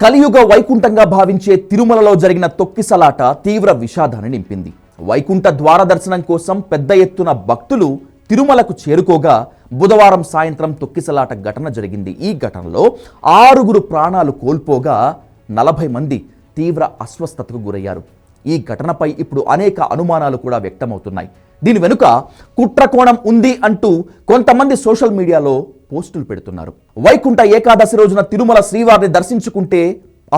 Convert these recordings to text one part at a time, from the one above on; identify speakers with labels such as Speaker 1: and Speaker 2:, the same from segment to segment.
Speaker 1: కలియుగ వైకుంఠంగా భావించే తిరుమలలో జరిగిన తొక్కిసలాట తీవ్ర విషాదాన్ని నింపింది. వైకుంఠ ద్వార దర్శనం కోసం పెద్ద ఎత్తున భక్తులు తిరుమలకు చేరుకోగా బుధవారం సాయంత్రం తొక్కిసలాట ఘటన జరిగింది. ఈ ఘటనలో ఆరుగురు ప్రాణాలు కోల్పోగా నలభై మంది తీవ్ర అస్వస్థతకు గురయ్యారు. ఈ ఘటనపై ఇప్పుడు అనేక అనుమానాలు కూడా వ్యక్తమవుతున్నాయి. దీని వెనుక కుట్రకోణం ఉంది అంటూ కొంతమంది సోషల్ మీడియాలో పోస్టులు పెడుతున్నారు. వైకుంఠ ఏకాదశి రోజున తిరుమల శ్రీవారిని దర్శించుకుంటే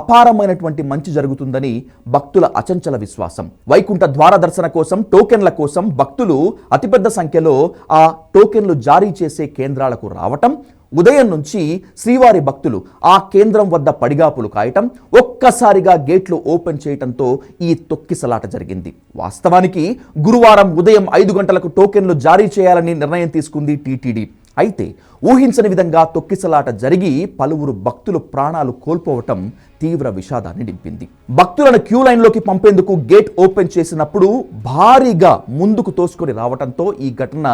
Speaker 1: అపారమైనటువంటి మంచి జరుగుతుందని భక్తుల అచంచల విశ్వాసం. వైకుంఠ ద్వార దర్శన కోసం టోకెన్ల కోసం భక్తులు అతిపెద్ద సంఖ్యలో ఆ టోకెన్లు జారీ చేసే కేంద్రాలకు రావటం ఉదయం నుంచి శ్రీవారి భక్తులు ఆ కేంద్రం వద్ద పడిగాపులు కాయటం ఒక్కసారిగా గేట్లు ఓపెన్ చేయటంతో ఈ తొక్కిసలాట జరిగింది. వాస్తవానికి గురువారం ఉదయం ఐదు గంటలకు టోకెన్లు జారీ చేయాలని నిర్ణయం తీసుకుంది టీటీడీ. అయితే ఊహించని విధంగా తొక్కిసలాట జరిగి పలువురు భక్తులు ప్రాణాలు కోల్పోవటం తీవ్ర విషాదాన్ని నింపింది. భక్తులను క్యూ లైన్లోకి పంపేందుకు గేట్ ఓపెన్ చేసినప్పుడు భారీగా ముందుకు తోసుకొని రావటంతో ఈ ఘటన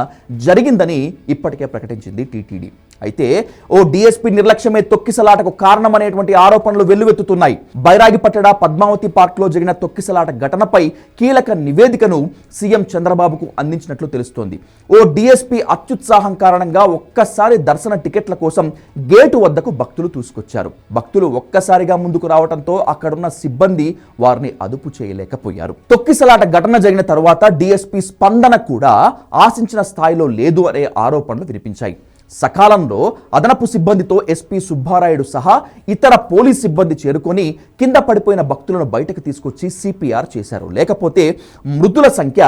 Speaker 1: జరిగిందని ఇప్పటికే ప్రకటించింది టీటీడీ. అయితే ఓ డిఎస్పీ నిర్లక్ష్యమే తొక్కిసలాటకు కారణమనేటువంటి ఆరోపణలు వెల్లువెత్తుతున్నాయి. బైరాగిపట్టడ పద్మావతి పార్క్లో జరిగిన తొక్కిసలాట ఘటనపై కీలక నివేదికను సీఎం చంద్రబాబుకు అందించినట్లు తెలుస్తోంది. ఓ డిఎస్పీ అత్యుత్సాహం కారణంగా ఒక్కసారి దర్శన టికెట్ల కోసం గేటు వద్దకు భక్తులు తీసుకొచ్చారు. భక్తులు ఒక్కసారిగా ముందు ముందుకు రావడంతో అక్కడున్న సిబ్బంది వారిని అదుపు చేయలేకపోయారు. తొక్కిసలాట ఘటన జరిగిన తర్వాత డిఎస్పీ స్పందన కూడా ఆశించిన స్థాయిలో లేదు అనే ఆరోపణలు వినిపించాయి. సకాలంలో అదనపు సిబ్బందితో ఎస్పీ సుబ్బారాయుడు సహా ఇతర పోలీస్ సిబ్బంది చేరుకొని కింద పడిపోయిన భక్తులను బయటకు తీసుకొచ్చి సిపిఆర్ చేశారు. లేకపోతే మృతుల సంఖ్య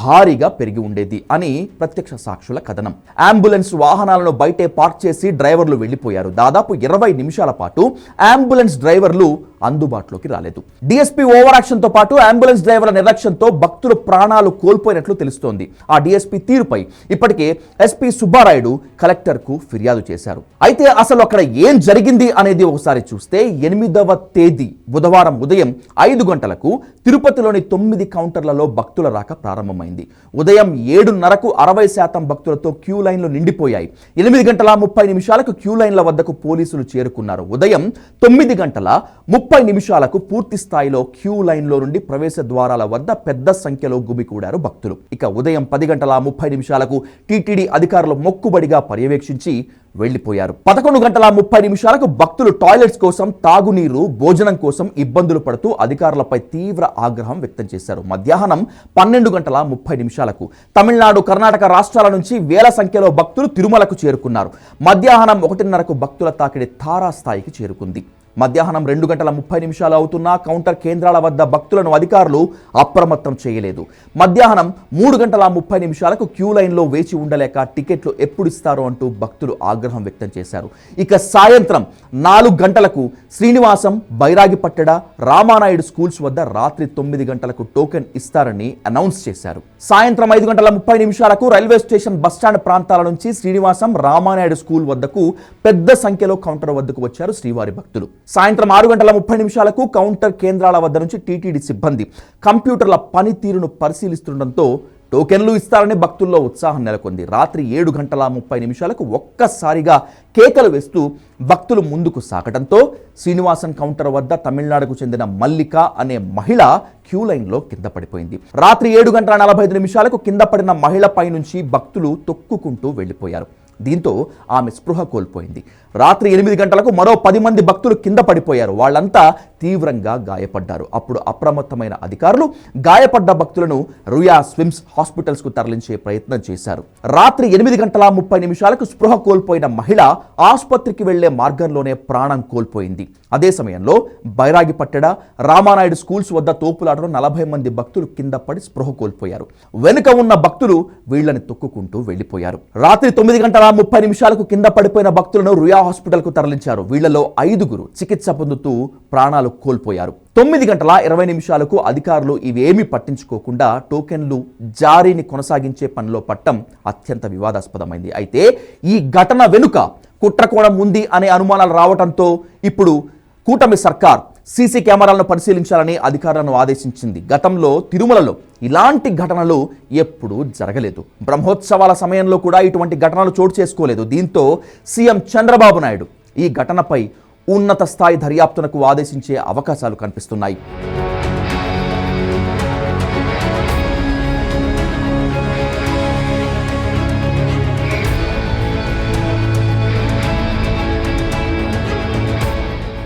Speaker 1: భారీగా పెరిగి ఉండేది అని ప్రత్యక్ష సాక్షుల కథనం. అంబులెన్స్ వాహనాలను బయటే పార్క్ చేసి డ్రైవర్లు వెళ్ళిపోయారు దాదాపు ఇరవై నిమిషాల పాటు అంబులెన్స్ డ్రైవర్లు అందుబాటులోకి రాలేదు. డిఎస్పీ ఓవర్ యాక్షన్తో పాటు అంబులెన్స్ డ్రైవర్ల నిర్లక్ష్యంతో భక్తులు ప్రాణాలు కోల్పోయినట్లు తెలుస్తోంది. ఆ డిఎస్పీ తీరుపై ఇప్పటికే ఎస్పీ సుబ్బారాయుడు కలెక్టర్కు ఫిర్యాదు చేశారు. అయితే అసలు అక్కడ ఏం జరిగింది అనేది ఒకసారి చూస్తే ఎనిమిదవ తేదీ బుధవారం ఉదయం ఐదు గంటలకు తిరుపతిలోని తొమ్మిది కౌంటర్లలో భక్తుల రాక ప్రారంభమైంది. ఉదయం ఏడున్నరకు అరవై శాతం భక్తులతో క్యూ లైన్లు నిండిపోయాయి. ఎనిమిది గంటల ముప్పై నిమిషాలకు క్యూ లైన్ల వద్దకు పోలీసులు చేరుకున్నారు. ఉదయం తొమ్మిది గంటల ముప్పై ముప్పై నిమిషాలకు పూర్తి స్థాయిలో క్యూ లైన్లో నుండి ప్రవేశ ద్వారాల వద్ద పెద్ద సంఖ్యలో గుమికూడారు భక్తులు. ఇక ఉదయం పది గంటల ముప్పై నిమిషాలకు టీటీడీ అధికారులు మొక్కుబడిగా పర్యవేక్షించి వెళ్ళిపోయారు పదకొండు గంటల ముప్పై నిమిషాలకు భక్తులు టాయిలెట్స్ కోసం తాగునీరు భోజనం కోసం ఇబ్బందులు పడుతూ అధికారులపై తీవ్ర ఆగ్రహం వ్యక్తం చేశారు. మధ్యాహ్నం పన్నెండు గంటల ముప్పై నిమిషాలకు తమిళనాడు కర్ణాటక రాష్ట్రాల నుంచి వేల సంఖ్యలో భక్తులు తిరుమలకు చేరుకున్నారు. మధ్యాహ్నం ఒకటిన్నరకు భక్తుల తాకిడి తారాస్థాయికి చేరుకుంది. మధ్యాహ్నం రెండు గంటల ముప్పై నిమిషాలు అవుతున్నా కౌంటర్ కేంద్రాల వద్ద భక్తులను అధికారులు అప్రమత్తం చేయలేదు. మధ్యాహ్నం మూడు గంటల ముప్పై నిమిషాలకు క్యూ లైన్లో వేచి ఉండలేక టికెట్లు ఎప్పుడు ఇస్తారో అంటూ భక్తులు ఆగ్రహం వ్యక్తం చేశారు. ఇక సాయంత్రం నాలుగు గంటలకు శ్రీనివాసం బైరాగిపట్టడ రామానాయుడు స్కూల్స్ వద్ద రాత్రి తొమ్మిది గంటలకు టోకెన్ ఇస్తారని అనౌన్స్ చేశారు. సాయంత్రం ఐదు గంటల ముప్పై నిమిషాలకు రైల్వే స్టేషన్ బస్టాండ్ ప్రాంతాల నుంచి శ్రీనివాసం రామానాయుడు స్కూల్ వద్దకు పెద్ద సంఖ్యలో కౌంటర్ వద్దకు వచ్చారు శ్రీవారి భక్తులు. సాయంత్రం ఆరు గంటల ముప్పై నిమిషాలకు కౌంటర్ కేంద్రాల వద్ద నుంచి టీటీడీ సిబ్బంది కంప్యూటర్ల పనితీరును పరిశీలిస్తుండటంతో టోకెన్లు ఇస్తారని భక్తుల్లో ఉత్సాహం నెలకొంది. రాత్రి ఏడు గంటల ముప్పై నిమిషాలకు ఒక్కసారిగా కేకలు వేస్తూ భక్తులు ముందుకు సాగటంతో శ్రీనివాసన్ కౌంటర్ వద్ద తమిళనాడుకు చెందిన మల్లిక అనే మహిళ క్యూ లైన్లో కింద పడిపోయింది. రాత్రి ఏడు గంటల నలభై ఐదు నిమిషాలకు కింద పడిన మహిళపై నుంచి భక్తులు తొక్కుకుంటూ వెళ్ళిపోయారు. దీంతో ఆమె స్పృహ కోల్పోయింది. రాత్రి ఎనిమిది గంటలకు మరో పది మంది భక్తులు కింద పడిపోయారు. వాళ్ళంతా తీవ్రంగా గాయపడ్డారు. అప్పుడు అప్రమత్తమైన అధికారులు గాయపడ్డ భక్తులను రుయా స్విమ్స్ హాస్పిటల్స్కు తరలించే ప్రయత్నం చేశారు. రాత్రి ఎనిమిది గంటల ముప్పై నిమిషాలకు స్పృహ కోల్పోయిన మహిళ ఆసుపత్రికి వెళ్ళే మార్గంలోనే ప్రాణం కోల్పోయింది. అదే సమయంలో బైరాగి పట్టెడ రామానాయుడు స్కూల్స్ వద్ద తోపులాటలో నలభై మంది భక్తులు కింద పడి స్పృహ కోల్పోయారు. వెనుక ఉన్న భక్తులు వీళ్ళని తొక్కుకుంటూ వెళ్ళిపోయారు రాత్రి తొమ్మిది గంటల ముప్పై నిమిషాలకు కింద పడిపోయిన భక్తులను రుయా హాస్పిటల్కు తరలించారు. వీళ్ళలో ఐదుగురు చికిత్స పొందుతూ ప్రాణాలు ప్రాణాలు కోల్పోయారు. తొమ్మిది గంటల ఇరవై నిమిషాలకు అధికారులు ఇవేమీ పట్టించుకోకుండా టోకెన్లు జారీని కొనసాగించే పనిలో పట్టం అత్యంత వివాదాస్పదమైంది. అయితే ఈ ఘటన వెనుక కుట్రకోణం ఉంది అనే అనుమానాలు రావడంతో ఇప్పుడు కూటమి సర్కార్ సీసీ కెమెరాలను పరిశీలించాలని అధికారులను ఆదేశించింది. గతంలో తిరుమలలో ఇలాంటి ఘటనలు ఎప్పుడూ జరగలేదు. బ్రహ్మోత్సవాల సమయంలో కూడా ఇటువంటి ఘటనలు చోటు చేసుకోలేదు. దీంతో సీఎం చంద్రబాబు నాయుడు ఈ ఘటనపై ఉన్నత స్థాయి దర్యాప్తునకు ఆదేశించే అవకాశాలు కనిపిస్తున్నాయి.